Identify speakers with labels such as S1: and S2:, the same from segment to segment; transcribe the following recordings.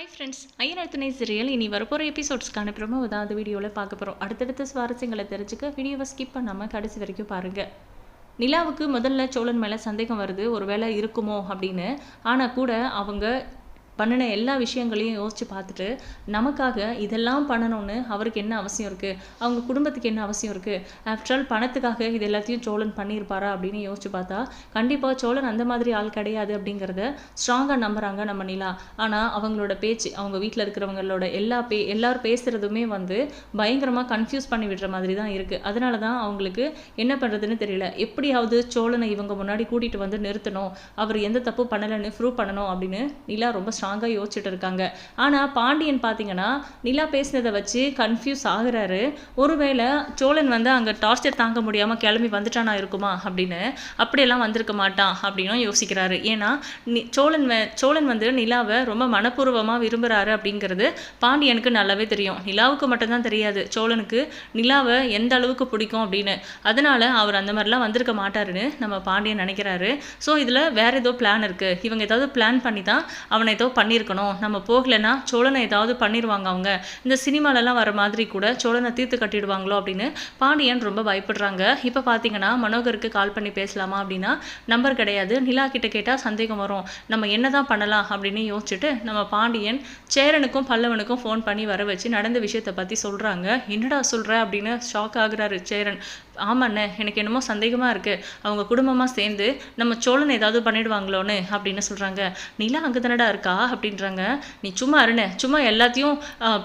S1: Hi friends ஐயனத்துணை serial இனி வரப்போகிற எபிசோட்ஸ்க்கான promo ஏதாவது வீடியோவில் பார்க்க போகிறோம் அடுத்தடுத்த சுவாரஸ்யங்களை தெரிஞ்சுக்க வீடியோவை ஸ்கிப் பண்ணாமல் கடைசி வரைக்கும் பாருங்கள் நிலாவுக்கு முதல்ல சோழன் மேலே சந்தேகம் வருது. ஒரு வேளை இருக்குமோ அப்படின்னு. ஆனால் கூட அவங்க பண்ணின எல்லா விஷயங்களையும் யோசித்து பார்த்துட்டு நமக்காக இதெல்லாம் பண்ணணும்னு அவருக்கு என்ன அவசியம் இருக்குது அவங்க குடும்பத்துக்கு என்ன அவசியம் இருக்குது ஆஃப்டர் ஆல் பணத்துக்காக இது எல்லாத்தையும் சோழன் பண்ணியிருப்பாரா அப்படின்னு யோசிச்சு பார்த்தா கண்டிப்பாக சோழன் அந்த மாதிரி ஆள் கிடையாது அப்படிங்கிறத ஸ்ட்ராங்காக நம்புகிறாங்க நம்ம நிலா. ஆனால் அவங்களோட பேச்சு அவங்க வீட்டில் இருக்கிறவங்களோட எல்லா பே எல்லாரும் பேசுகிறதுமே வந்து பயங்கரமாக கன்ஃபியூஸ் பண்ணி விடுற மாதிரி தான் இருக்குது அதனால தான் அவங்களுக்கு என்ன பண்ணுறதுன்னு தெரியல. எப்படியாவது சோழனை இவங்க முன்னாடி கூட்டிகிட்டு வந்து நிறுத்தணும். அவர் எந்த தப்பு பண்ணலைன்னு ப்ரூவ் பண்ணணும் அப்படின்னு நிலா ரொம்ப ஸ்ட்ராங்காக யோசிச்சுட்டு இருக்காங்க ஆனால் பாண்டியன் பார்த்தீங்கன்னா நிலா பேசினதை வச்சு கன்ஃபியூஸ் ஆகுறாரு. ஒருவேளை சோழன் வந்து அங்கே டார்ச்சர் தாங்க முடியாமல் கிளம்பி வந்துட்டானா இருக்குமா அப்படின்னு அப்படியெல்லாம் வந்திருக்க மாட்டான் அப்படின்னும் யோசிக்கிறாரு. ஏன்னா சோழன் சோழன் வந்து நிலாவை ரொம்ப மனப்பூர்வமாக விரும்புகிறாரு அப்படிங்கிறது பாண்டியனுக்கு நல்லாவே தெரியும். நிலாவுக்கு மட்டும்தான் தெரியாது. சோழனுக்கு நிலாவை எந்த அளவுக்கு பிடிக்கும் அப்படின்னு. அதனால அவர் அந்த மாதிரிலாம் வந்திருக்க மாட்டாருன்னு நம்ம பாண்டியன் நினைக்கிறாரு. ஸோ இதில் வேற ஏதோ பிளான் இருக்குது இவங்க ஏதாவது பிளான் பண்ணி தான் அவனை ஏதோ பண்ணியிருக்கணும் நம்ம போகலைன்னா சோழனை ஏதாவது பண்ணிடுவாங்க அவங்க. இந்த சினிமாலெல்லாம் வர மாதிரி கூட சோழனை தீர்த்து கட்டிடுவாங்களோ அப்படின்னு பாண்டியன் ரொம்ப பயப்படுறாங்க. இப்போ பார்த்தீங்கன்னா மனோகருக்கு கால் பண்ணி பேசலாமா அப்படின்னா நம்பர் கிடையாது. நிலா கிட்ட கேட்டால் சந்தேகம் வரும். நம்ம என்ன தான் பண்ணலாம் அப்படின்னு யோசிச்சுட்டு நம்ம பாண்டியன் சேரனுக்கும் பல்லவனுக்கும் ஃபோன் பண்ணி வர வச்சு நடந்த விஷயத்தை பற்றி சொல்கிறாங்க என்னடா சொல்கிற அப்படின்னு ஷாக் ஆகுறாரு சேரன். ஆமாண்ணே எனக்கு என்னமோ சந்தேகமாக இருக்குது அவங்க குடும்பமாக சேர்ந்து நம்ம சோழன் ஏதாவது பண்ணிடுவாங்களோன்னு அப்படின்னு சொல்கிறாங்க நிலா அங்கே தானடா இருக்கா? அப்படின்றாங்க. நீ சும்மா அருணே சும்மா எல்லாத்தையும்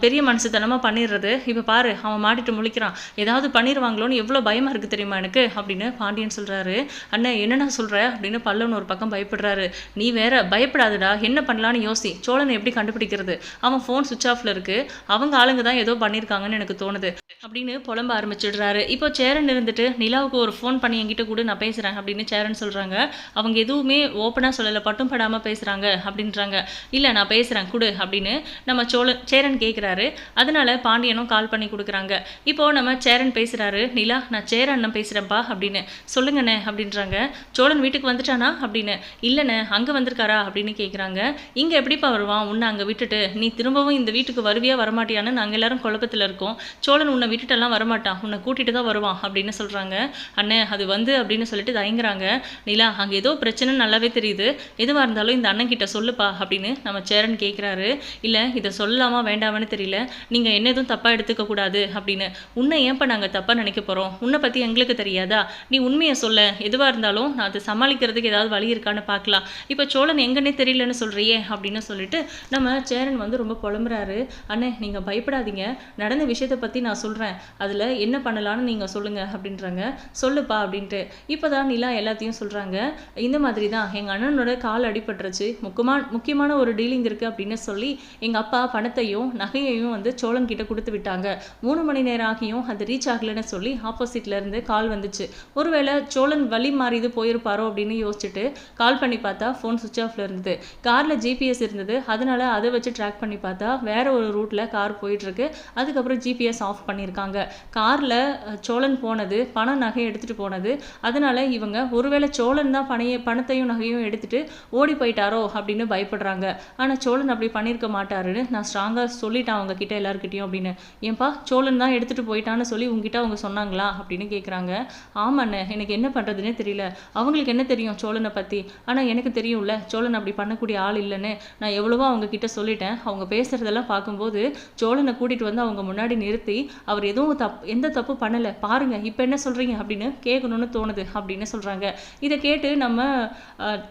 S1: பெரிய மனசுத்தனமாக பண்ணிடுறது. இப்போ பாரு அவன் மாட்டிட்டு முழிக்கிறான். ஏதாவது பண்ணிடுவாங்களோன்னு எவ்வளோ பயமாக இருக்குது தெரியுமா எனக்கு? அப்படின்னு பாண்டியன் சொல்கிறாரு அண்ணே என்னென்ன சொல்கிற அப்படின்னு பல்லவன் ஒரு பக்கம் பயப்படுறாரு. நீ வேற பயப்படாதடா. என்ன பண்ணலான்னு யோசி. சோழனை எப்படி கண்டுபிடிக்கிறது? அவன் ஃபோன் சுவிச் ஆஃப்ல இருக்குது அவங்க ஆளுங்க தான் ஏதோ பண்ணியிருக்காங்கன்னு எனக்கு தோணுது. அப்படின்னு புலம்ப ஆரம்பிச்சிடுறாரு. இப்போ சேரன் இருந்துட்டு நிலாவுக்கு ஒரு ஃபோன் பண்ணி என்கிட்ட கூட நான் பேசுகிறேன் அப்படின்னு சேரன் சொல்கிறாங்க அவங்க எதுவுமே ஓப்பனாக சொல்லலை பட்டும் படாமல் பேசுகிறாங்க அப்படின்றாங்க. இல்லை நான் பேசுகிறேன் கொடு அப்படின்னு நம்ம சோழன் சேரன் கேட்குறாரு அதனால பாண்டியனும் கால் பண்ணி கொடுக்குறாங்க. இப்போ நம்ம சேரன் பேசுகிறாரு நிலா நான் சேர அண்ணன் பேசுகிறேன்ப்பா அப்படின்னு. சொல்லுங்கண்ணே அப்படின்றாங்க. சோழன் வீட்டுக்கு வந்துட்டானா அப்படின்னு. இல்லைண்ணே அங்கே வந்திருக்காரா அப்படின்னு கேட்குறாங்க இங்கே எப்படிப்பா வருவான்? உன்னை அங்கே விட்டுட்டு. நீ திரும்பவும் இந்த வீட்டுக்கு வருவியா? வரமாட்டியான்னு நாங்கள் எல்லாரும் குழப்பத்தில் இருக்கோம். சோழன் உன்னை விட்டுட்டெல்லாம் வரமாட்டான். உன்னை கூட்டிகிட்டு தான் வருவான் அப்படின்னு சொல்கிறாங்க அண்ணே அது வந்து அப்படின்னு சொல்லிட்டு தயங்குறாங்க. நிலா அங்கே ஏதோ பிரச்சனை நல்லாவே தெரியுது. எதுவாக இருந்தாலும் இந்த அண்ணன் கிட்ட சொல்லுப்பா அப்படின்னு நம்ம சேரன் கேட்குறாரு இல்லை இதை சொல்லலாமா வேண்டாமான்னு தெரியல. நீங்கள் என்ன எதுவும் தப்பாக எடுத்துக்க கூடாது அப்படின்னு. உன்னை ஏன்ப்பா நாங்கள் தப்பாக நினைக்க போகிறோம் உன்னை பற்றி எங்களுக்கு தெரியாதா? நீ உண்மையை சொல்ல. எதுவாக இருந்தாலும் நான் அதை சமாளிக்கிறதுக்கு ஏதாவது வழி இருக்கான்னு பார்க்கலாம். இப்போ சோழன் எங்கன்னே தெரியலன்னு சொல்கிறியே அப்படின்னு சொல்லிட்டு நம்ம சேரன் வந்து ரொம்ப புலம்புறாரு. அண்ணே நீங்கள் பயப்படாதீங்க. நடந்த விஷயத்தை பற்றி நான் சொல்கிறேன் அதில் என்ன பண்ணலான்னு நீங்கள் சொல்லுங்கள் அப்படின்றாங்க. சொல்லுப்பா அப்படின்ட்டு. இப்போ தான் நிலா எல்லாத்தையும் சொல்கிறாங்க இந்த மாதிரி தான் எங்கள் அண்ணனோட கால் அடிபட்டுருச்சு. முக்கியமான முக்கியமான ஒரு டீலிங் இருக்குது அப்படின்னு சொல்லி எங்கள் அப்பா பணத்தையும் நகையையும் வந்து சோழன் கிட்ட கொடுத்து விட்டாங்க. மூணு மணி நேரம் ஆகியும் அது ரீச் ஆகலைன்னு சொல்லி ஆப்போசிட்ல இருந்து கால் வந்துச்சு. ஒருவேளை சோழன் வழி மாறி இது போயிருப்பாரோ அப்படின்னு யோசிச்சுட்டு கால் பண்ணி பார்த்தா ஃபோன் சுவிச் ஆஃப்ல இருந்தது. காரில் ஜிபிஎஸ் இருந்தது. அதனால அதை வச்சு ட்ராக் பண்ணி பார்த்தா வேற ஒரு ரூட்டில் கார் போயிட்டு இருக்கு. அதுக்கப்புறம் ஜிபிஎஸ் ஆஃப் பண்ணியிருக்காங்க. காரில் சோழன் போனது பணம் நகை எடுத்துட்டு போனது. அதனால இவங்க ஒருவேளை சோழன் தான் பணைய பணத்தையும் நகையும் எடுத்துட்டு ஓடி போயிட்டாரோ அப்படின்னு பயப்படுறாங்க. ஆனால் சோழன் அப்படி பண்ணியிருக்க மாட்டாருன்னு நான் ஸ்ட்ராங்காக சொல்லிட்டேன் அவங்க கிட்ட எல்லாருக்கிட்டையும் அப்படின்னு. ஏன்பா சோழன் தான் எடுத்துட்டு போயிட்டான்னு சொல்லி உங்ககிட்ட அவங்க சொன்னாங்களா அப்படின்னு கேட்குறாங்க ஆமாண்ணே எனக்கு என்ன பண்ணுறதுனே தெரியல. அவங்களுக்கு என்ன தெரியும் சோழனை பற்றி ஆனால் எனக்கு தெரியும்ல சோழன் அப்படி பண்ணக்கூடிய ஆள் இல்லைன்னு நான் எவ்வளவோ அவங்க கிட்ட சொல்லிட்டேன். அவங்க பேசுறதெல்லாம் பார்க்கும்போது சோழனை கூட்டிட்டு வந்து அவங்க முன்னாடி நிறுத்தி அவர் எதுவும் தப் எந்த தப்பு பண்ணலை. பாருங்க இப்போ என்ன சொல்கிறீங்க அப்படின்னு கேட்கணும்னு தோணுது அப்படின்னு சொல்கிறாங்க இதை கேட்டு நம்ம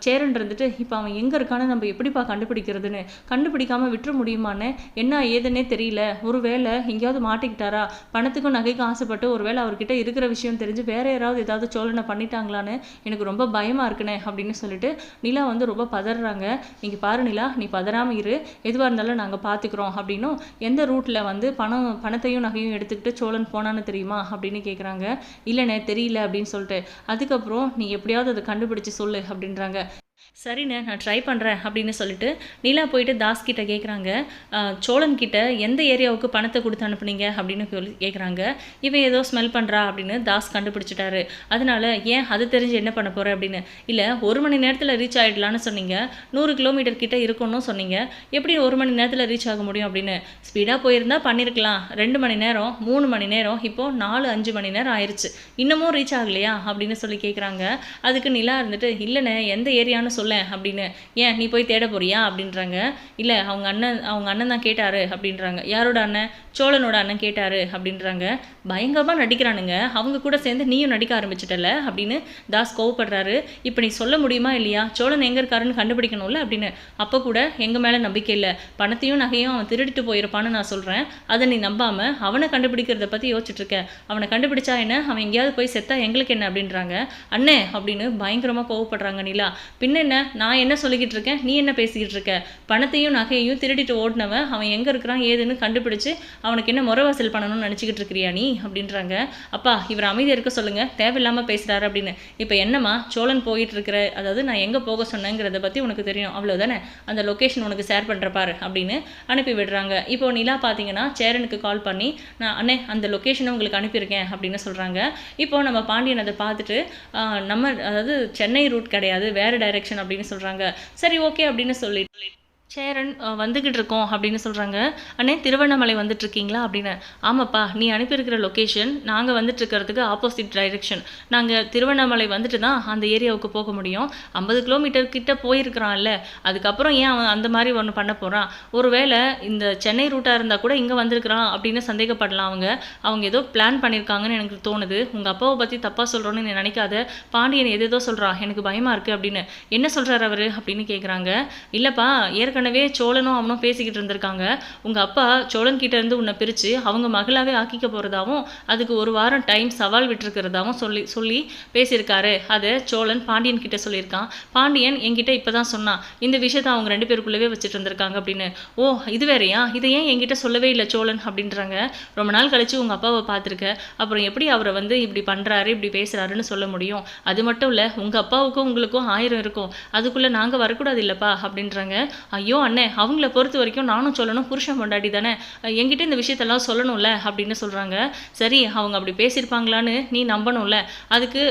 S1: சேரன் இருந்துட்டு இப்போ அவன் எங்கே இருக்கான்னு நம்ம எப்படிப்பா கண்டுபிடிக்கிறதுன்னு? கண்டுபிடிக்காமல் விட்டுற முடியுமான்னு? என்ன ஏதுன்னே தெரியல. ஒருவேளை எங்கேயாவது மாட்டிக்கிட்டாரா? பணத்துக்கும் நகைக்கும் ஆசைப்பட்டு ஒருவேளை அவர்கிட்ட இருக்கிற விஷயம் தெரிஞ்சு வேற யாராவது ஏதாவது சோழனை பண்ணிட்டாங்களான்னு எனக்கு ரொம்ப பயமாக இருக்குனே அப்படின்னு சொல்லிட்டு நிலா வந்து ரொம்ப பதறாங்க. நீங்கள் பாரு நிலா நீ பதறாமல் இரு. எதுவாக இருந்தாலும் நாங்கள் பார்த்துக்குறோம் அப்படின்னும் எந்த ரூட்டில் வந்து பணம் பணத்தையும் நகையும் எடுத்துக்கிட்டு சோழன் போனான்னு தெரியுமா அப்படின்னு கேட்குறாங்க இல்லைண்ணே தெரியல அப்படின்னு சொல்லிட்டு. அதுக்கப்புறம் நீ எப்படியாவது அதை கண்டுபிடிச்சு சொல்லு அப்படின்றாங்க. சரிண்ணே நான் ட்ரை பண்ணுறேன் அப்படின்னு சொல்லிட்டு நிலா போயிட்டு தாஸ் கிட்ட கேட்குறாங்க சோழன் கிட்ட எந்த ஏரியாவுக்கு பணத்தை கொடுத்து அனுப்புனீங்க அப்படின்னு சொல்லி கேட்குறாங்க இவன் ஏதோ ஸ்மெல் பண்ணுறா அப்படின்னு தாஸ் கண்டுபிடிச்சிட்டாரு. அதனால ஏன் அது தெரிஞ்சு என்ன பண்ண போகிற அப்படின்னு? இல்லை ஒரு மணி நேரத்தில் ரீச் ஆகிடலான்னு சொன்னீங்க. நூறு கிலோமீட்டர் கிட்ட இருக்கும்னு சொன்னீங்க. எப்படி ஒரு மணி நேரத்தில் ரீச் ஆக முடியும் அப்படின்னு? ஸ்பீடாக போயிருந்தா பண்ணியிருக்கலாம் ரெண்டு மணி நேரம் மூணு மணி நேரம் இப்போது நாலு அஞ்சு மணி நேரம் ஆயிடுச்சு இன்னமும் ரீச் ஆகலையா அப்படின்னு சொல்லி கேட்குறாங்க அதுக்கு நிலா இருந்துட்டு இல்லைண்ணே எந்த ஏரியான்னு சொல்லேன் அப்படின்னு. ஏன்? நீ போய் தேட போறியா? அப்படின்றாங்க. இல்லை அவங்க அண்ணன் அவங்க அண்ணன் தான் கேட்டாரு அப்படின்றாங்க. யாரோட அண்ணன்? சோழனோட அண்ணன் கேட்டாரு அப்படின்றாங்க. பயங்கரமாக நடிக்கிறானுங்க. அவங்க கூட சேர்ந்து நீயும் நடிக்க ஆரம்பிச்சிட்டல அப்படின்னு தாஸ் கோவப்படுறாரு. இப்போ நீ சொல்ல முடியுமா இல்லையா? சோழன் எங்கே இருக்காருன்னு கண்டுபிடிக்கணும்ல அப்படின்னு. அப்போ கூட எங்கள் மேலே நம்பிக்கை இல்லை. பணத்தையும் நகையும் அவன் திருடிட்டு போயிருப்பான்னு நான் சொல்கிறேன் அதை நீ நம்பாமல் அவனை கண்டுபிடிக்கிறத பற்றி யோசிச்சுட்ருக்க அவனை கண்டுபிடிச்சா என்ன? அவன் எங்கேயாவது போய் செத்தா எங்களுக்கு என்ன? அப்படின்றாங்க. அண்ணே அப்படின்னு பயங்கரமாக கோவப்படுறாங்க நிலா. பின்ன என்ன? நான் என்ன சொல்லிக்கிட்டு இருக்கேன்? நீ என்ன பேசிக்கிட்டு இருக்க? பணத்தையும் நகையையும் திருடிட்டு ஓடினவன் அவன் எங்கே இருக்கிறான் ஏதுன்னு கண்டுபிடிச்சு அவனுக்கு என்ன முறவாசல் பண்ணணும்னு நினச்சிக்கிட்டு இருக்கிறியா நீ? அப்படின்றாங்க. அப்பா இவர் அமைதியாக இருக்க சொல்லுங்கள் தேவையில்லாமல் பேசுகிறாரு அப்படின்னு. இப்போ என்னம்மா சோழன் போயிட்டு இருக்கிற அதாவது நான் எங்கே போக சொன்னேங்கிறத பற்றி உனக்கு தெரியும். அவ்வளோதானே அந்த லொக்கேஷன் உனக்கு ஷேர் பண்ணுற பாரு அப்படின்னு அனுப்பி விடுறாங்க. இப்போ நிலா பார்த்தீங்கன்னா சேரனுக்கு கால் பண்ணி நான் அண்ணே அந்த லொக்கேஷனை உங்களுக்கு அனுப்பியிருக்கேன் அப்படின்னு சொல்கிறாங்க இப்போ நம்ம பாண்டியன் அதை பார்த்துட்டு நம்ம அதாவது சென்னை ரூட் கிடையாது வேறு டைரெக்ஷன் அப்படின்னு சொல்கிறாங்க சரி ஓகே அப்படின்னு சொல்லிட்டு சேரன் வந்துக்கிட்டு இருக்கோம் அப்படின்னு சொல்கிறாங்க அண்ணே திருவண்ணாமலை வந்துட்டுருக்கீங்களா அப்படின்னு. ஆமாப்பா நீ அனுப்பியிருக்கிற லொக்கேஷன் நாங்கள் வந்துட்டுருக்கிறதுக்கு ஆப்போசிட் டைரெக்ஷன் நாங்கள் திருவண்ணாமலை வந்துட்டு தான் அந்த ஏரியாவுக்கு போக முடியும். ஐம்பது கிலோமீட்டர் கிட்ட போயிருக்கிறான்ல. அதுக்கப்புறம் ஏன் அவன் அந்த மாதிரி ஒன்று பண்ண போகிறான் ஒருவேளை இந்த சென்னை ரூட்டாக இருந்தால் கூட இங்கே வந்திருக்கிறான் அப்படின்னு சந்தேகப்படலாம் அவங்க. அவங்க ஏதோ பிளான் பண்ணியிருக்காங்கன்னு எனக்கு தோணுது. உங்கள் அப்பாவை பற்றி தப்பாக சொல்கிறோன்னு நீ நினைக்காத. பாண்டியன் எதேதோ சொல்கிறான் எனக்கு பயமாக இருக்குது அப்படின்னு. என்ன சொல்கிறார் அவர் அப்படின்னு கேட்குறாங்க இல்லைப்பா ஏற்கனவே சோழனும் அவனும் பேசிக்கிட்டு இருந்திருக்காங்க. உங்கள் அப்பா சோழன் கிட்ட இருந்து உன்னை பிரித்து அவங்க மகளாவே ஆக்கிக்க போகிறதாவும் அதுக்கு ஒரு வாரம் டைம் சவால் விட்டுருக்கிறதாவும் சொல்லி சொல்லி பேசியிருக்காரு. அதை சோழன் பாண்டியன் கிட்ட சொல்லியிருக்கான். பாண்டியன் என்கிட்ட இப்போ தான் சொன்னான் இந்த விஷயத்தை அவங்க ரெண்டு பேருக்குள்ளவே வச்சுட்டு இருந்திருக்காங்க அப்படின்னு. ஓ இது வேறயா? இதை ஏன் என்கிட்ட சொல்லவே இல்லை சோழன்? அப்படின்றாங்க. ரொம்ப நாள் கழிச்சு உங்கள் அப்பாவை பார்த்துருக்க. அப்புறம் எப்படி அவரை வந்து இப்படி பண்ணுறாரு இப்படி பேசுகிறாருன்னு சொல்ல முடியும். அது மட்டும் இல்லை உங்கள் அப்பாவுக்கும் உங்களுக்கும் ஆயிரம் இருக்கும். அதுக்குள்ளே நாங்கள் வரக்கூடாது இல்லைப்பா அப்படின்றாங்க. ஐயோ அண்ணே அவங்கள பொறுத்த வரைக்கும் நானும் சொல்லணும் புருஷன் கொண்டாடி தானே. என்கிட்ட இந்த விஷயத்தெல்லாம் சொல்லணும்ல அப்படின்னு சொல்கிறாங்க சரி அவங்க அப்படி பேசியிருப்பாங்களான்னு நீ நம்பணும்ல. அதுக்கு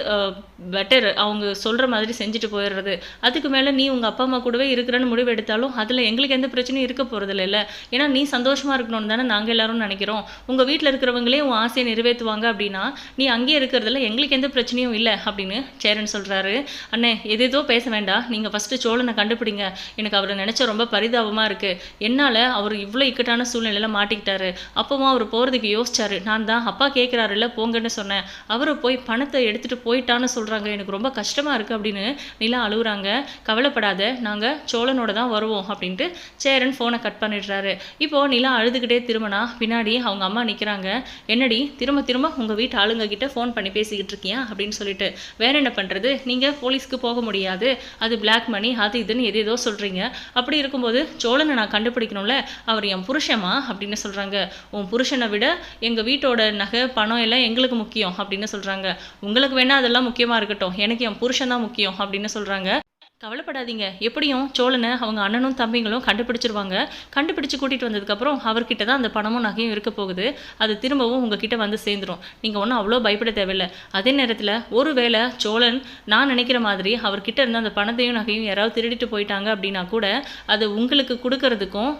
S1: பெட்டர் அவங்க சொல்கிற மாதிரி செஞ்சுட்டு போயிடுறது. அதுக்கு மேலே நீ உங்கள் அப்பா அம்மா கூடவே இருக்கிறன்னு முடிவு எடுத்தாலும் அதில் எங்களுக்கு எந்த பிரச்சனையும் இருக்க போகிறது இல்லை? ஏன்னா நீ சந்தோஷமாக இருக்கணும்னு தானே நாங்கள் எல்லாரும் நினைக்கிறோம். உங்கள் வீட்டில் இருக்கிறவங்களே உன் ஆசையை நிறைவேற்றுவாங்க அப்படின்னா நீ அங்கேயே இருக்கிறதுல எங்களுக்கு எந்த பிரச்சனையும் இல்லை அப்படின்னு சேரன் சொல்கிறாரு அண்ணே எது எதோ பேச வேண்டாம். நீங்கள் ஃபஸ்ட்டு சோழனை கண்டுபிடிங்க. எனக்கு அவரை நினச்ச ரொம்ப பரிதாபமாக இருக்குது என்னால் அவர் இவ்வளோ இக்கட்டான சூழ்நிலையில மாட்டிக்கிட்டாரு. அப்போவும் அவர் போகிறதுக்கு யோசிச்சாரு. நான் தான் அப்பா கேட்குறாருல்ல போங்கன்னு சொன்னேன். அவரை போய் பணத்தை எடுத்துகிட்டு போயிட்டான்னு சொல்கிறாங்க எனக்கு ரொம்ப கஷ்டமாக இருக்குது அப்படின்னு நிலா அழுகுறாங்க கவலைப்படாத நாங்கள் சோழனோட தான் வருவோம் அப்படின்ட்டு சேரன் ஃபோனை கட் பண்ணிடுறாரு. இப்போது நிலா அழுதுகிட்டே திரும்பினா பின்னாடி அவங்க அம்மா நிற்கிறாங்க என்னடி திரும்ப திரும்ப உங்கள் வீட்டு ஆளுங்க கிட்ட ஃபோன் பண்ணி பேசிக்கிட்டு இருக்கியா? அப்படின்னு சொல்லிட்டு. வேற என்ன பண்ணுறது நீங்கள் போலீஸ்க்கு போக முடியாது. அது பிளாக் மணி அது இதுன்னு எது சொல்கிறீங்க அப்படி இருக்கும்போது சோழனை நான் கண்டுபிடிக்கணும்ல அவர் என் புருஷமா அப்படின்னு சொல்கிறாங்க உன் புருஷனை விட எங்கள் வீட்டோட நகை பணம் எல்லாம் எங்களுக்கு முக்கியம் அப்படின்னு சொல்கிறாங்க உங்களுக்கு வேணால் அதெல்லாம் முக்கியமாக இருக்கட்டும். எனக்கு என் புருஷன் தான் முக்கியம் அப்படின்னு சொல்கிறாங்க கவலைப்படாதீங்க. எப்படியும் சோழனை அவங்க அண்ணனும் தம்பிங்களும் கண்டுபிடிச்சிருவாங்க. கண்டுபிடிச்சு கூட்டிகிட்டு வந்ததுக்கப்புறம் அவர்கிட்ட தான் அந்த பணமும் நகையும் இருக்க போகுது. அது திரும்பவும் உங்ககிட்ட வந்து சேர்ந்துரும். நீங்கள் ஒன்றும் அவ்வளோ பயப்பட தேவையில்லை. அதே நேரத்தில் ஒருவேளை சோழன் நான் நினைக்கிற மாதிரி அவர்கிட்ட இருந்த அந்த பணத்தையும் நகையும் யாராவது திருடிட்டு போயிட்டாங்க அப்படின்னா கூட அது உங்களுக்கு கொடுக்கறதுக்கும்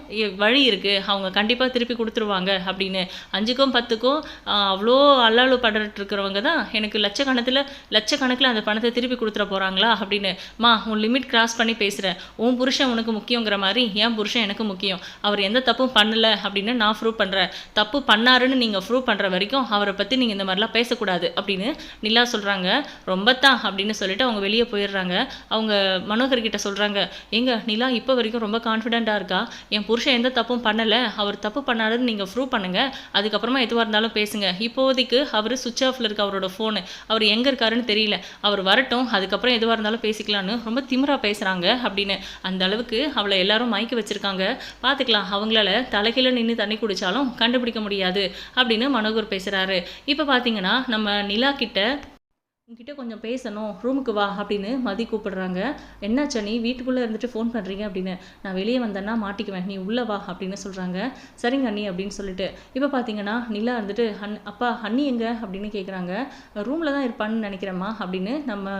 S1: வழி இருக்குது அவங்க கண்டிப்பாக திருப்பி கொடுத்துருவாங்க அப்படின்னு. அஞ்சுக்கும் பத்துக்கும் அவ்வளோ அல்லாளு படுறட்டு இருக்கிறவங்க தான் எனக்கு லட்சக்கணத்தில் லட்சக்கணக்கில் அந்த பணத்தை திருப்பி கொடுத்துட போகிறாங்களா அப்படின்னு. மா உன் லிமிட் கிராஸ் பண்ணி பேசுகிறேன் உன் புருஷன் உனக்கு முக்கியங்கிற மாதிரி என் புருஷன் எனக்கு முக்கியம். அவர் எந்த தப்பும் பண்ணலை அப்படின்னு நான் ப்ரூவ் பண்ணுறேன் தப்பு பண்ணாருன்னு நீங்கள் ப்ரூவ் பண்ணுற வரைக்கும் அவரை பற்றி நீங்கள் இந்த மாதிரிலாம் பேசக்கூடாது அப்படின்னு நிலா சொல்கிறாங்க ரொம்ப தான் அப்படின்னு சொல்லிட்டு அவங்க வெளியே போயிடுறாங்க. அவங்க மனோகர் கிட்ட சொல்கிறாங்க எங்க நிலா இப்போ வரைக்கும் ரொம்ப கான்ஃபிடென்ட்டாக இருக்கா? என் புருஷன் எந்த தப்பும் பண்ணலை. அவர் தப்பு பண்ணாருன்னு நீங்கள் ப்ரூவ் பண்ணுங்கள் அதுக்கப்புறமா எதுவாக இருந்தாலும் பேசுங்க. இப்போதைக்கு அவர் சுவிட்ச் ஆஃப்ல இருக்க அவரோட ஃபோனு அவர் எங்கே இருக்காருன்னு தெரியல. அவர் வரட்டும். அதுக்கப்புறம் எதுவாக இருந்தாலும் பேசிக்கலான்னு ரொம்ப திமிரா பேசுகிறாங்க அப்படின்னு. அந்த அளவுக்கு அவளை எல்லாரும் மயக்கி வச்சுருக்காங்க. பார்த்துக்கலாம் அவங்களால தலைகீழ நின்று தண்ணி குடித்தாலும் கண்டுபிடிக்க முடியாது அப்படின்னு மனோகர் பேசுகிறாரு இப்போ பார்த்தீங்கன்னா நம்ம நிலா கிட்ட உங்ககிட்ட கொஞ்சம் பேசணும் ரூமுக்கு வா அப்படின்னு மதி கூப்பிடுறாங்க. என்னாச்சா நீ வீட்டுக்குள்ளே இருந்துட்டு ஃபோன் பண்ணுறீங்க அப்படின்னு. நான் வெளியே வந்தேன்னா மாட்டிக்குவேன். நீ உள்ளே வா அப்படின்னு சொல்கிறாங்க சரிங்க அண்ணி அப்படின்னு சொல்லிட்டு. இப்போ பார்த்தீங்கன்னா நிலா இருந்துட்டு அன் அப்பா அண்ணி எங்க? அப்படின்னு கேட்குறாங்க ரூமில் தான் இருப்பான்னு நினைக்கிறேம்மா அப்படின்னு நம்ம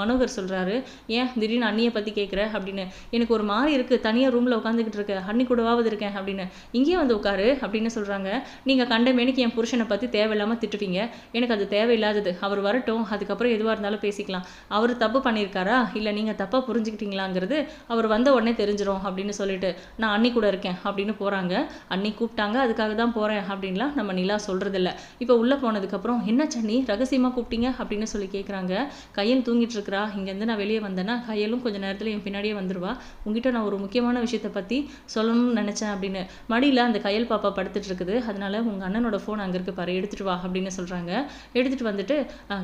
S1: மனோகர் சொல்கிறாரு ஏன் திடீர்னு அண்ணியை பற்றி கேட்குற அப்படின்னு. எனக்கு ஒரு மாதிரி இருக்குது தனியாக ரூமில் உட்காந்துக்கிட்டு இருக்க. அண்ணி கூடவாவது இருக்கேன் அப்படின்னு. இங்கேயே வந்து உட்காரு அப்படின்னு சொல்கிறாங்க நீங்கள் கண்ட மேனிக்கு என் புருஷனை பற்றி தேவையில்லாமல் திட்டுவீங்க. எனக்கு அது தேவையில்லாதது. அவர் வரட்டும். அதுக்கப்புறம் எதுவாக இருந்தாலும் பேசிக்கலாம். அவர் தப்பு பண்ணியிருக்காரா? இல்லை நீங்கள் தப்பாக புரிஞ்சுக்கிட்டீங்களாங்கிறது அவர் வந்த உடனே தெரிஞ்சிடும் அப்படின்னு சொல்லிட்டு நான் அன்னி கூட இருக்கேன் அப்படின்னு போகிறாங்க அன்னி கூப்பிட்டாங்க. அதுக்காக தான் போகிறேன் அப்படின்லாம் நம்ம நிலா சொல்கிறதில்ல இப்போ உள்ளே போனதுக்கப்புறம் என்ன சன்னி? ரகசியமாக கூப்பிட்டீங்க? அப்படின்னு சொல்லி கேட்குறாங்க கையல் தூங்கிட்டு இருக்கிறா இங்கேருந்து நான் வெளியே வந்தேன்னா கையலும் கொஞ்சம் நேரத்தில் என் பின்னாடியே வந்துடுவா உங்ககிட்ட நான் ஒரு முக்கியமான விஷயத்தை பற்றி சொல்லணும்னு நினச்சேன் அப்படின்னு. மடியில் அந்த கையல் பாப்பா படுத்துட்டு இருக்குது. அதனால உங்கள் அண்ணனோட ஃபோன் அங்கே இருக்கு பாரு எடுத்துகிட்டு வா அப்படின்னு சொல்கிறாங்க எடுத்துகிட்டு வந்துட்டு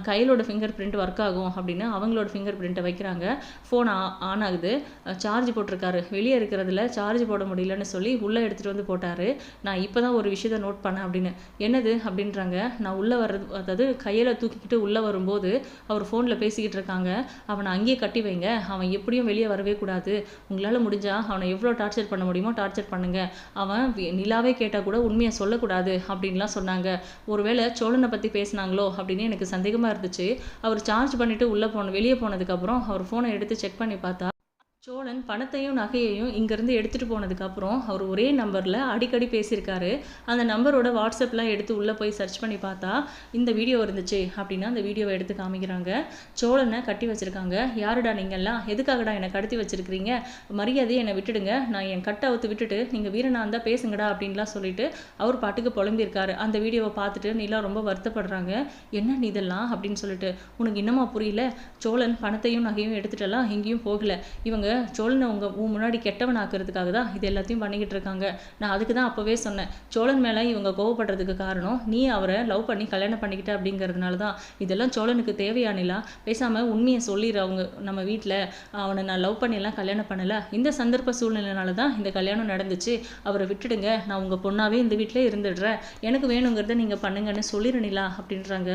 S1: கையலோட ஃபிங்கர் பிரிண்ட் ஒர்க் ஆகும் அப்படின்னு அவங்களோட ஃபிங்கர் பிரிண்ட்டை வைக்கிறாங்க. ஃபோன் ஆன் ஆகுது. சார்ஜ் போட்டிருக்காரு. வெளியே இருக்கிறதுல சார்ஜ் போட முடியலன்னு சொல்லி உள்ளே எடுத்துகிட்டு வந்து போட்டார். நான் இப்போ தான் ஒரு விஷயத்த நோட் பண்ணேன் அப்படின்னு. என்னது அப்படின்றாங்க. நான் உள்ளே வர்றது அதாவது கையில் தூக்கிக்கிட்டு உள்ளே வரும்போது அவர் ஃபோனில் பேசிக்கிட்டு இருக்காங்க. அவனை அங்கேயே கட்டி வைங்க. அவன் எப்படியும் வெளியே வரவே கூடாது. உங்களால் முடிஞ்சால் அவனை எவ்வளோ டார்ச்சர் பண்ண முடியுமோ டார்ச்சர் பண்ணுங்க. அவன் நிலாவே கேட்டால் கூட உண்மையை சொல்லக்கூடாது அப்படின்லாம் சொன்னாங்க. ஒருவேளை சோழனை பற்றி பேசினாங்களோ அப்படின்னு எனக்கு சந்தேகமாக இருந்துச்சு. அவர் சார்ஜ் பண்ணிவிட்டு உள்ளே போன வெளியே போனதுக்கப்புறம் அவர் ஃபோனை எடுத்து செக் பண்ணி பார்த்தா சோழன் பணத்தையும் நகையையும் இங்கேருந்து எடுத்துகிட்டு போனதுக்கப்புறம் அவர் ஒரே நம்பரில் அடிக்கடி பேசியிருக்காரு. அந்த நம்பரோட வாட்ஸ்அப்லாம் எடுத்து உள்ளே போய் சர்ச் பண்ணி பார்த்தா இந்த வீடியோ இருந்துச்சு அப்படின்னா அந்த வீடியோவை எடுத்து காமிக்கிறாங்க. சோழனை கட்டி வச்சுருக்காங்க. யாருடா நீங்கள்லாம் எதுக்காகடா என்னை கடத்தி வச்சுருக்கிறீங்க? மரியாதையை என்னை விட்டுடுங்க. நான் என் கட்டை அவுத்து விட்டுட்டு நீங்கள் வீரனா இருந்தால் பேசுங்கடா அப்படின்லாம் சொல்லிட்டு அவர் பாட்டுக்கு புலம்பியிருக்காரு. அந்த வீடியோவை பார்த்துட்டு நீலாம் ரொம்ப வருத்தப்படுறாங்க. என்ன நீ இதெல்லாம்? அப்படின்னு சொல்லிட்டு உனக்கு இன்னமா புரியல? சோழன் பணத்தையும் நகையும் எடுத்துகிட்டெல்லாம் எங்கேயும் போகலை. இவங்க சோழனை உங்கள் உன் முன்னாடி கெட்டவன் ஆக்கிறதுக்காக தான் இது எல்லாத்தையும் பண்ணிக்கிட்டு இருக்காங்க. நான் அதுக்கு தான் அப்போவே சொன்னேன். சோழன் மேலே இவங்க கோவப்படுறதுக்கு காரணம் நீ அவரை லவ் பண்ணி கல்யாணம் பண்ணிக்கிட்ட அப்படிங்கிறதுனால தான். இதெல்லாம் சோழனுக்கு தேவையானிலா பேசாமல் உண்மையை சொல்லிடு அவங்க நம்ம வீட்டில் அவனை நான் லவ் பண்ணிலாம் கல்யாணம் பண்ணலை. இந்த சந்தர்ப்ப சூழ்நிலைனால தான் இந்த கல்யாணம் நடந்துச்சு. அவரை விட்டுடுங்க. நான் உங்கள் பொண்ணாகவே இந்த வீட்டிலே இருந்துடுறேன். எனக்கு வேணுங்கிறத நீங்கள் பண்ணுங்கன்னு சொல்லிடுனிலா அப்படின்றாங்க.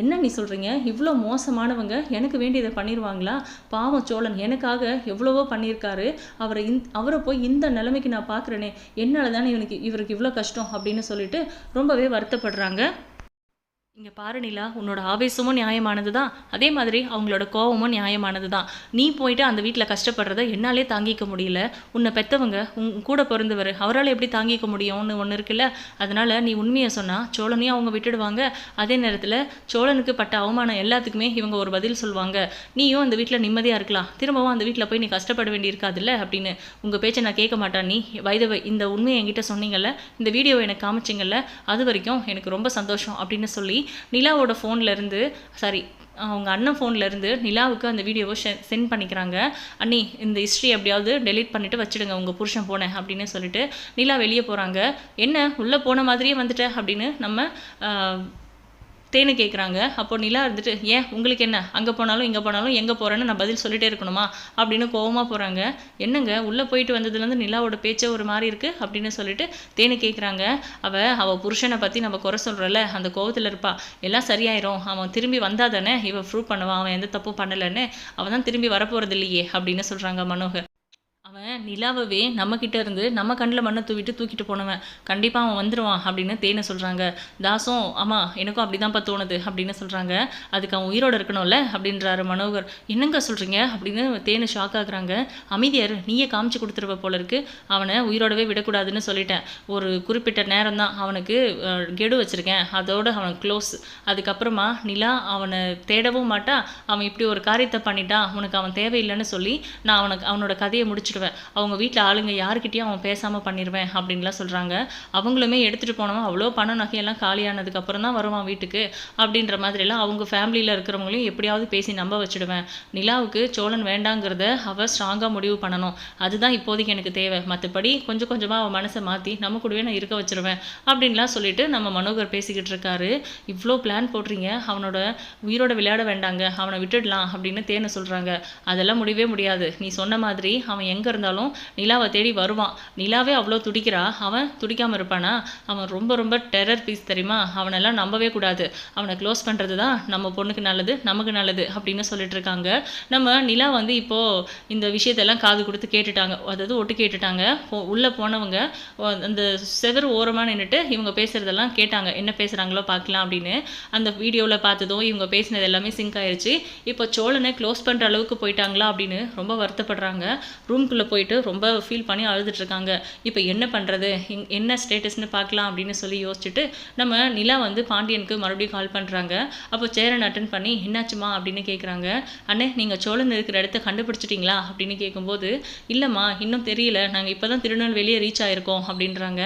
S1: என்ன நீ சொல்கிறீங்க இவ்வளோ மோசமானவங்க. எனக்கு வேண்டியதை பண்ணிடுவாங்களா பாவம் சோழன். எனக்காக எவ்வளவோ பண்ணியிருக்காரு. அவரை இந் அவரை போய் இந்த நிலைமைக்கு நான் பார்க்குறேனே என்னால் தானே இவனுக்கு இவருக்கு இவ்வளோ கஷ்டம் அப்படின்னு சொல்லிட்டு ரொம்பவே வருத்தப்படுறாங்க. இங்கே பாரு நிலா உன்னோட ஆவேசமும் நியாயமானது தான் அதே மாதிரி அவங்களோட கோவமும் நியாயமானது தான் நீ போயிட்டு அந்த வீட்டில் கஷ்டப்படுறத என்னாலே தாங்கிக்க முடியல. உன்னை பெற்றவங்க உன் கூட பிறந்தவர் அவரால் எப்படி தாங்கிக்க முடியும்னு ஒன்று இருக்குல்ல? அதனால் நீ உண்மையை சொன்னால் சோழனையும் அவங்க விட்டுடுவாங்க. அதே நேரத்தில் சோழனுக்கு பட்ட அவமானம் எல்லாத்துக்குமே இவங்க ஒரு பதில் சொல்லுவாங்க. நீயும் அந்த வீட்டில் நிம்மதியாக இருக்கலாம். திரும்பவும் அந்த வீட்டில் போய் நீ கஷ்டப்பட வேண்டியிருக்காதுல்ல அப்படின்னு உங்கள் பேச்சை நான் கேட்க மாட்டான் நீ. வைதவை இந்த உண்மையை என்கிட்ட சொன்னீங்கல்ல இந்த வீடியோவை எனக்கு காமிச்சிங்கல்ல அது வரைக்கும் எனக்கு ரொம்ப சந்தோஷம் அப்படின்னு சொல்லி நிலாவோட ஃபோன்ல இருந்து சாரி அவங்க அண்ணன் ஃபோன்லேருந்து நிலாவுக்கு அந்த வீடியோவை சென்ட் பண்ணிக்கிறாங்க. அண்ணி இந்த ஹிஸ்ட்ரி எப்படியாவது டெலீட் பண்ணிவிட்டு வச்சுடுங்க உங்கள் புருஷன் போனேன் அப்படின்னு சொல்லிட்டு நிலா வெளியே போகிறாங்க என்ன உள்ளே போன மாதிரியே வந்துட்டேன் அப்படின்னு நம்ம தேனை கேட்குறாங்க அப்போ நிலா இருந்துட்டு ஏன்? உங்களுக்கு என்ன? அங்கே போனாலும் இங்கே போனாலும் எங்கே போகிறேன்னு நான் பதில் சொல்லிட்டே இருக்கணுமா? அப்படின்னு கோவமாக போகிறாங்க என்னங்க? உள்ளே போயிட்டு வந்ததுலேருந்து நிலாவோட பேச்சே ஒரு மாதிரி இருக்குது அப்படின்னு சொல்லிட்டு தேனை கேட்குறாங்க அவள் அவள் புருஷனை பற்றி நம்ம குறை சொல்கிறல அந்த கோவத்தில் இருப்பா. எல்லாம் சரியாயிரும். அவன் திரும்பி வந்தால் தானே இவன் ப்ரூவ் பண்ணுவான் அவன் எந்த தப்பும் பண்ணலைன்னு. அவன் தான் திரும்பி வரப்போகிறது இல்லையே அப்படின்னு சொல்கிறாங்க மனோகர். அவன் நிலாவவே நம்மக்கிட்ட இருந்து நம்ம கண்ணில் மண்ணை தூவிட்டு தூக்கிட்டு போனவன். கண்டிப்பாக அவன் வந்துடுவான் அப்படின்னு தேனை சொல்கிறாங்க தாசும் ஆமாம் எனக்கும் அப்படி தான் தோணுது அப்படின்னு சொல்கிறாங்க அதுக்கு அவன் உயிரோடு இருக்கணும்ல அப்படின்றாரு மனோகர். என்னங்க சொல்கிறீங்க அப்படின்னு தேனை ஷாக் ஆகுறாங்க அமைதியார் நீயே காமிச்சு கொடுத்துருவ போல இருக்கு. அவனை உயிரோடவே விடக்கூடாதுன்னு சொல்லிட்டேன். ஒரு குறிப்பிட்ட நேரம் தான் அவனுக்கு கெடு வச்சுருக்கேன். அதோடு அவன் க்ளோஸ் அதுக்கப்புறமா நிலா அவனை தேடவும் மாட்டா. அவன் இப்படி ஒரு காரியத்தை பண்ணிட்டான். அவனுக்கு அவன் தேவையில்லைன்னு சொல்லி நான் அவனுக்கு அவனோட கதையை முடிச்சிடுவேன். அவங்க வீட்டில் ஆளுங்க யாருக்கிட்டேயும் அவன் பேசாமல் பண்ணிடுவேன் அப்படின்லாம் சொல்கிறாங்க அவங்களுமே எடுத்துகிட்டு போனவன் அவ்வளோ பணம் நகையெல்லாம் காலியானதுக்கு அப்புறம் தான் வருவான் வீட்டுக்கு. அப்படின்ற மாதிரிலாம் அவங்க ஃபேமிலியில் இருக்கிறவங்களையும் எப்படியாவது பேசி நம்ப வச்சுடுவேன். நிலாவுக்கு சோழன் வேண்டாங்கிறத அவள் ஸ்ட்ராங்காக முடிவு பண்ணணும். அதுதான் இப்போதைக்கு எனக்கு தேவை. மற்றபடி கொஞ்சம் கொஞ்சமாக அவன் மனசை மாற்றி நம்ம கூடவே நான் இருக்க வச்சிருவேன் அப்படின்லாம் சொல்லிட்டு நம்ம மனோகர் பேசிக்கிட்டு இருக்காரு. இவ்வளோ பிளான் போடுறீங்க. அவனோட உயிரோட விளையாட வேண்டாங்க. அவனை விட்டுடலாம். அப்படின்னு தேனை சொல்கிறாங்க அதெல்லாம் முடியவே முடியாது. நீ சொன்ன மாதிரி அவன் எங்கே இருந்தாலும் நிலாவை தேடி வருவான். நிலாவே அவ்வளோ துடிக்கிறா. அவன் துடிக்காமல் இருப்பானா? அவன் ரொம்ப ரொம்ப டெரர் பீஸ் தெரியுமா? அவனெல்லாம் நம்பவே கூடாது. அவனை க்ளோஸ் பண்ணுறது தான் நம்ம பொண்ணுக்கு நல்லது நமக்கு நல்லது அப்படின்னு சொல்லிட்டு இருக்காங்க. நம்ம நிலா வந்து இப்போது இந்த விஷயத்தெல்லாம் காது கொடுத்து கேட்டுட்டாங்க. அதாவது ஒட்டு கேட்டுட்டாங்க. போ- உள்ள போனவங்க அந்த செவர் ஓரமாக நின்றுட்டு இவங்க பேசுகிறதெல்லாம் கேட்டாங்க. என்ன பேசுகிறாங்களோ பார்க்கலாம் அப்படின்னு. அந்த வீடியோவில் பார்த்ததும் இவங்க பேசினது எல்லாமே சிங்க் ஆயிருச்சு. இப்போ சோழனை க்ளோஸ் பண்ணுற அளவுக்கு போயிட்டாங்களா அப்படின்னு ரொம்ப வருத்தப்படுறாங்க. ரூம்குள்ளே போயிட்டு ரொம்ப ஃபீல் பண்ணி அழுதுட்ருக்காங்க இப்போ என்ன பண்ணுறது என்ன ஸ்டேட்டஸ்னு பார்க்கலாம் அப்படின்னு சொல்லி யோசிச்சுட்டு நம்ம நிலா வந்து பாண்டியனுக்கு மறுபடியும் கால் பண்ணுறாங்க அப்போ சேரன் அட்டன் பண்ணி என்னாச்சுமா? அப்படின்னு கேட்குறாங்க அண்ணே நீங்கள் சோழன் இருக்கிற இடத்த கண்டுபிடிச்சிட்டிங்களா? அப்படின்னு கேட்கும்போது இல்லைம்மா இன்னும் தெரியல. நாங்கள் இப்போ தான் திருநெல்வேலியே ரீச் ஆகிருக்கோம் அப்படின்றாங்க.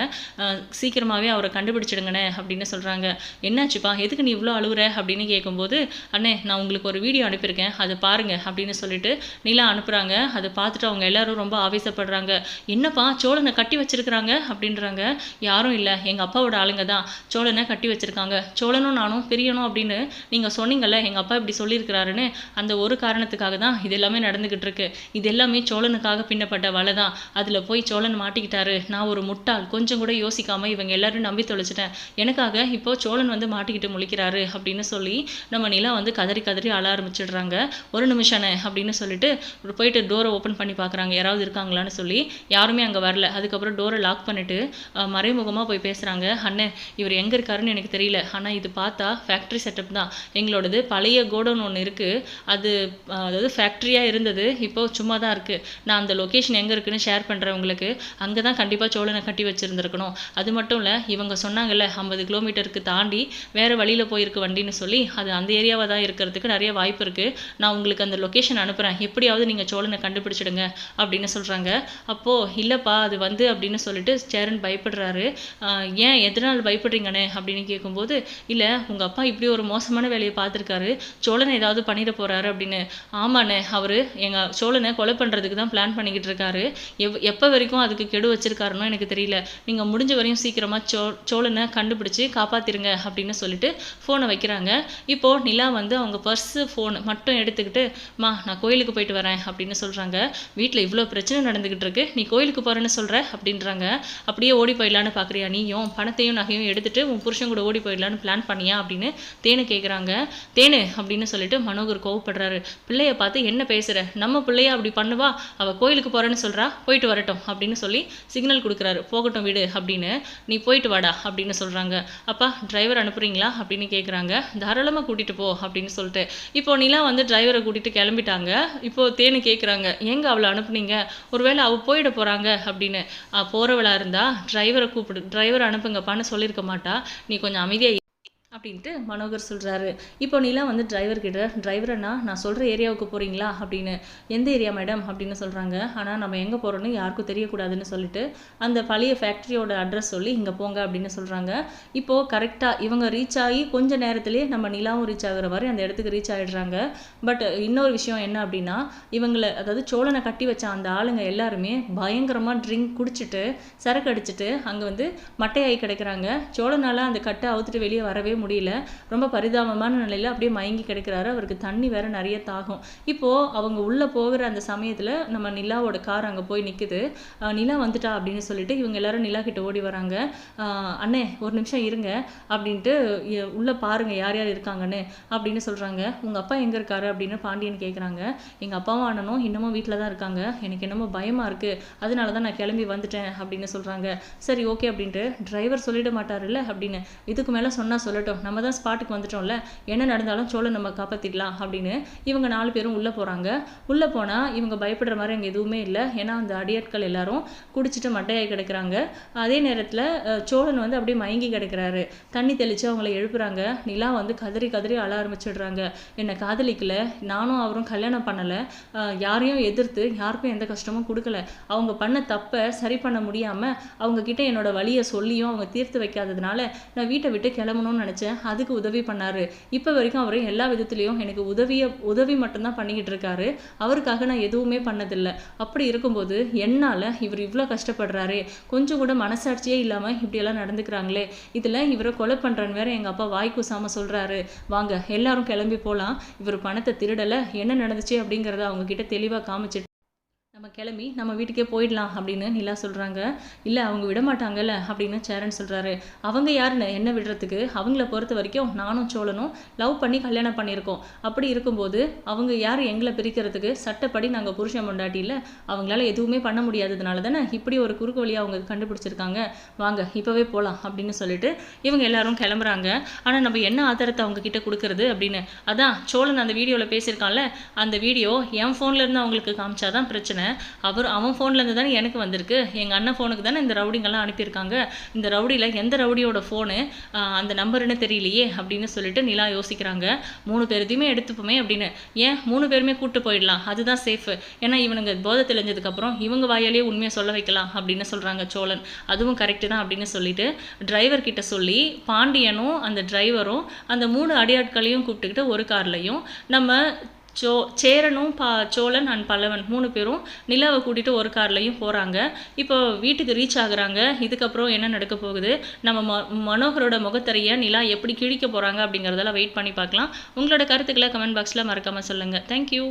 S1: சீக்கிரமாகவே அவரை கண்டுபிடிச்சிடுங்கண்ணே அப்படின்னு சொல்கிறாங்க என்னாச்சுப்பா? எதுக்கு நீ இவ்வளோ அழுகுற அப்படின்னு கேட்கும்போது அண்ணே நான் உங்களுக்கு ஒரு வீடியோ அனுப்பியிருக்கேன். அதை பாருங்க அப்படின்னு சொல்லிட்டு நிலா அனுப்புகிறாங்க அதை பார்த்துட்டு அவங்க எல்லாரும் ரொம்ப ஆவேசப்படுறாங்க. என்னப்பா சோழனை கட்டி வச்சிருக்கிறாங்க? அப்படின்றாங்க. யாரும் இல்லை. எங்கள் அப்பாவோட ஆளுங்க தான். சோழனை கட்டி வச்சிருக்காங்க. சோழனும் நானும் பிரியணும் அப்படின்னு நீங்கள் சொன்னீங்கல்ல எங்கள் அப்பா இப்படி சொல்லியிருக்கிறாருன்னு அந்த ஒரு காரணத்துக்காக தான் இது எல்லாமே நடந்துக்கிட்டு இருக்கு. இது எல்லாமே சோழனுக்காக பின்னப்பட்ட வலை தான். அதில் போய் சோழன் மாட்டிக்கிட்டாரு. நான் ஒரு முட்டாள். கொஞ்சம் கூட யோசிக்காம இவங்க எல்லாரும் நம்பி தொலைச்சிட்டேன். எனக்காக இப்போ சோழன் வந்து மாட்டிக்கிட்டு முழிக்கிறாரு அப்படின்னு சொல்லி நம்ம நிலா வந்து கதறி கதறி அழ ஆரம்பிச்சிடுறாங்க. ஒரு நிமிஷம் அப்படின்னு சொல்லிட்டு போயிட்டு டோரை ஓப்பன் பண்ணி பார்க்குறாங்க யாராவது இருக்காங்களான்னு சொல்லி யாருமே அங்கே வரல. அதுக்கப்புறம் டோரை லாக் பண்ணிட்டு மறைமுகமாக போய் பேசுகிறாங்க அண்ணே இவர் எங்கே இருக்காருன்னு எனக்கு தெரியல. ஆனால் இது பார்த்தா ஃபேக்ட்ரி செட்டப் தான். எங்களோடது பழைய கோடவுன் ஒன்று இருக்குது அது அதாவது ஃபேக்ட்ரியாக இருந்தது. இப்போ சும்மா தான் இருக்குது நான் அந்த லொக்கேஷன் எங்கே இருக்குன்னு ஷேர் பண்ணுறேன் உங்களுக்கு அங்கே தான் கண்டிப்பாக சோழனை கட்டி வச்சுருந்துருக்கணும். அது மட்டும் இல்லை இவங்க சொன்னாங்கல்ல ஐம்பது கிலோமீட்டருக்கு தாண்டி வேறு வழியில் போயிருக்கு வண்டின்னு சொல்லி. அது அந்த ஏரியாவாக தான் இருக்கிறதுக்கு நிறைய வாய்ப்பு இருக்குது நான் உங்களுக்கு அந்த லொகேஷன் அனுப்புகிறேன் எப்படியாவது நீங்கள் சோழனை கண்டுபிடிச்சிடுங்க அப்படி அப்படின்னு சொல்றாங்க. அப்போ இல்லைப்பா அது வந்து அப்படின்னு சொல்லிட்டு சேரன் பயப்படுறாரு. ஏன் எதனால் பயப்படுறீங்கண்ணே? அப்படின்னு கேட்கும்போது இல்லை உங்க அப்பா இப்படி ஒரு மோசமான வேலையை பார்த்துருக்காரு. சோழனை ஏதாவது பண்ணிட போறாரு அப்படின்னு. ஆமாண்ணே அவரு எங்க சோழனை கொலை பண்றதுக்கு தான் பிளான் பண்ணிக்கிட்டு இருக்காரு. எவ் எப்போ வரைக்கும் அதுக்கு கெடு வச்சிருக்காருன்னு எனக்கு தெரியல. நீங்க முடிஞ்ச வரையும் சீக்கிரமா சோ சோழனை கண்டுபிடிச்சு காப்பாற்றிருங்க அப்படின்னு சொல்லிட்டு ஃபோனை வைக்கிறாங்க. இப்போ நிலா வந்து அவங்க பர்ஸு ஃபோன் மட்டும் எடுத்துக்கிட்டு மா நான் கோயிலுக்கு போயிட்டு வரேன் அப்படின்னு சொல்றாங்க. வீட்டில் இவ்வளோ பிரச்சனை நடந்துக்கிட்டு இருக்கு நீ கோயிலுக்கு போறேன்னு சொல்ற அப்படின்றாங்க. அப்படியே ஓடி போயிடலான்னு பார்க்குறியா நீயும்? பணத்தையும் நகையும் எடுத்துட்டு உன் புருஷன் கூட ஓடி போயிடலான்னு பிளான் பண்ணியா அப்படின்னு தேனு கேட்குறாங்க தேனு அப்படின்னு சொல்லிட்டு மனோகர் கோவப்படுறாரு. பிள்ளைய பார்த்து என்ன பேசுற? நம்ம பிள்ளைய அப்படி பண்ணுவா? அவ கோயிலுக்கு போறேன்னு சொல்றா? போயிட்டு வரட்டும் அப்படின்னு சொல்லி சிக்னல் கொடுக்குறாரு. போகட்டும் வீடு அப்படின்னு. நீ போயிட்டு வாடா அப்படின்னு சொல்றாங்க. அப்பா டிரைவர் அனுப்புறீங்களா அப்படின்னு கேட்குறாங்க தாராளமாக கூட்டிட்டு போ அப்படின்னு சொல்லிட்டு. இப்போ நிலா வந்து டிரைவரை கூட்டிட்டு கிளம்பிட்டாங்க. இப்போ தேனு கேட்குறாங்க எங்க அவளை அனுப்புனீங்க? ஒருவேளை அவ போயிட போறாங்க அப்படின்னு போகிறவளாக போறவளா இருந்தா டிரைவரை கூப்பிடு டிரைவர் அனுப்புங்கப்பான்னு சொல்லியிருக்க மாட்டா. நீ கொஞ்சம் அமைதியாக அப்படின்ட்டு மனோகர் சொல்கிறாரு இப்போ நிலா வந்து டிரைவர் கிட்ட டிரைவர் அண்ணா நான் சொல்கிற ஏரியாவுக்கு போகிறீங்களா அப்படின்னு. எந்த ஏரியா மேடம் அப்படின்னு சொல்கிறாங்க ஆனால் நம்ம எங்கே போகிறோன்னு யாருக்கும் தெரியக்கூடாதுன்னு சொல்லிட்டு அந்த பழைய ஃபேக்ட்ரியோட அட்ரஸ் சொல்லி இங்கே போங்க அப்படின்னு சொல்கிறாங்க இப்போ கரெக்டாக இவங்க ரீச் ஆகி கொஞ்ச நேரத்துலேயே நம்ம நிலாவும் ரீச் ஆகிற மாதிரி அந்த இடத்துக்கு ரீச் ஆகிடுறாங்க பட் இன்னொரு விஷயம் என்ன அப்படின்னா இவங்களை அதாவது சோழனை கட்டி வச்ச அந்த ஆளுங்க எல்லாருமே பயங்கரமாக ட்ரிங்க் குடிச்சிட்டு சரக்கு அடிச்சிட்டு அங்கே வந்து மட்டையாகி கிடக்குறாங்க. சோழனால் அந்த கட்டை அவுத்துட்டு வெளியே வரவே முடியும் முடியல. ரொம்ப பரிதாபமான நிலையில் அப்படியே மயங்கி கிடைக்கிறாரு. அவருக்கு தண்ணி வேற நிறைய தாகும். இப்போது அவங்க உள்ளே போகிற அந்த சமயத்தில் நம்ம நிலாவோட கார் அங்கே போய் நிற்குது நிலா வந்துட்டா அப்படின்னு சொல்லிட்டு இவங்க எல்லாரும் நிலா கிட்ட ஓடி வராங்க. அண்ணே ஒரு நிமிஷம் இருங்க அப்படின்ட்டு உள்ளே பாருங்கள் பாருங்க யார் யார் இருக்காங்கன்னு அப்படின்னு சொல்கிறாங்க உங்கள் அப்பா எங்கே இருக்காரு அப்படின்னு பாண்டியன் கேட்குறாங்க எங்கள் அப்பாவும் அண்ணனும் இன்னமும் வீட்டில் தான் இருக்காங்க. எனக்கு என்னமோ பயமாக இருக்குது அதனால தான் நான் கிளம்பி வந்துட்டேன் அப்படின்னு சொல்கிறாங்க சரி ஓகே அப்படின்ட்டு டிரைவர் சொல்லிட மாட்டாருல்ல அப்படின்னு. இதுக்கு மேலே சொன்னால் சொல்லட்டும். நம்ம தான் ஸ்பாட்டுக்கு வந்துட்டோம்ல. என்ன நடந்தாலும் சோழன் நம்ம காப்பாற்றிடலாம் அப்படின்னு இவங்க நாலு பேரும் உள்ளே போகிறாங்க உள்ளே போனால் இவங்க பயப்படுற மாதிரி அங்கே எதுவுமே இல்லை. ஏன்னா அந்த அடியாட்கள் எல்லாரும் குடிச்சிட்டு மட்டையாகி கிடக்குறாங்க. அதே நேரத்தில் சோழன் வந்து அப்படியே மயங்கி கிடக்குறாரு. தண்ணி தெளித்து அவங்கள எழுப்புறாங்க. நிலா வந்து கதறி கதறி அழ ஆரம்பிச்சிடுறாங்க. என்னை காதலிக்கல. நானும் அவரும் கல்யாணம் பண்ணலை. யாரையும் எதிர்த்து யாருக்கும் எந்த கஷ்டமும் கொடுக்கல. அவங்க பண்ண தப்பை சரி பண்ண முடியாமல் அவங்க கிட்ட என்னோட வழியை சொல்லியும் அவங்க தீர்த்து வைக்காததுனால நான் வீட்டை விட்டு கிளம்பணும்னு நினைச்சேன். அதுக்கு உதவி பண்ணார். இப்போ வரைக்கும் அவர் எல்லா விதத்துலேயும் எனக்கு உதவியை உதவி மட்டும்தான் பண்ணிக்கிட்டு இருக்காரு. அவருக்காக நான் எதுவுமே பண்ணதில்லை. அப்படி இருக்கும்போது என்னால் இவர் இவ்வளோ கஷ்டப்படுறாரு. கொஞ்சம் கூட மனசாட்சியே இல்லாமல் இப்படியெல்லாம் நடந்துக்கிறாங்களே. இதில் இவரை கொலை பண்ணுறேன்னு வேற எங்கள் அப்பா வாய் கூசாமல் சொல்கிறாரு வாங்க எல்லாரும் கிளம்பி போகலாம் இவர் பணத்தை திருடலை. என்ன நடந்துச்சு அப்படிங்கிறத அவங்க தெளிவாக காமிச்சிட்டு நம்ம கிளம்பி நம்ம வீட்டுக்கே போயிடலாம் அப்படின்னு நிலா சொல்கிறாங்க இல்லை அவங்க விட மாட்டாங்கல்ல அப்படின்னு சேரன் சொல்கிறாரு அவங்க யாருன்னு என்ன விடுறதுக்கு? அவங்கள பொறுத்த வரைக்கும் நானும் சோழனும் லவ் பண்ணி கல்யாணம் பண்ணியிருக்கோம். அப்படி இருக்கும்போது அவங்க யார் எங்களை பிரிக்கிறதுக்கு? சட்டப்படி நாங்கள் புருஷன் கொண்டாட்டி இல்லை. அவங்களால எதுவுமே பண்ண முடியாததுனால தானே இப்படி ஒரு குறுக்கு வழியை அவங்க கண்டுபிடிச்சிருக்காங்க. வாங்க இப்போவே போகலாம் அப்படின்னு சொல்லிட்டு இவங்க எல்லாரும் கிளம்புறாங்க. ஆனால் நம்ம என்ன ஆதாரத்தை அவங்க கிட்ட கொடுக்கறது அப்படின்னு? அதான் சோழன் அந்த வீடியோவில் பேசியிருக்கான்ல. அந்த வீடியோ என் ஃபோன்ல இருந்து அவங்களுக்கு காமிச்சாதான் பிரச்சனை. அவர் அவன் ஃபோன்லேருந்து தானே எனக்கு வந்திருக்கு. எங்கள் அண்ணன் ஃபோனுக்கு தானே இந்த ரவுடிங்கெல்லாம் அனுப்பியிருக்காங்க. இந்த ரவுடியில் எந்த ரவுடியோட ஃபோனு அந்த நம்பருன்னு தெரியலையே அப்படின்னு சொல்லிட்டு நிலா யோசிக்கிறாங்க. மூணு பேருத்தையுமே எடுத்துப்போமே அப்படின்னு. ஏன்? மூணு பேருமே கூப்பிட்டு போயிடலாம். அதுதான் சேஃபு ஏன்னா இவனுங்க போதை தெளிஞ்சதுக்கப்புறம் இவங்க வாயாலேயே உண்மையை சொல்ல வைக்கலாம் அப்படின்னு சொல்கிறாங்க சோழன். அதுவும் கரெக்டு தான் அப்படின்னு சொல்லிட்டு டிரைவர் கிட்ட சொல்லி பாண்டியனும் அந்த டிரைவரும் அந்த மூணு அடியாட்களையும் கூப்பிட்டுக்கிட்டு ஒரு கார்லையும் நம்ம சோ சேரனும் பா சோழன் அண்ட் பல்லவன் மூணு பேரும் நிலாவை கூட்டிகிட்டு ஒரு கார்லையும் போகிறாங்க இப்போ வீட்டுக்கு ரீச் ஆகுறாங்க. இதுக்கப்புறம் என்ன நடக்க போகுது? நம்ம ம மனோகரோட முகத்தறியை நிலா எப்படி கிழிக்க போகிறாங்க அப்படிங்கிறதெல்லாம் வெயிட் பண்ணி பார்க்கலாம். உங்களோட கருத்துக்களை கமெண்ட் பாக்ஸில் மறக்காமல் சொல்லுங்கள் தேங்க்யூ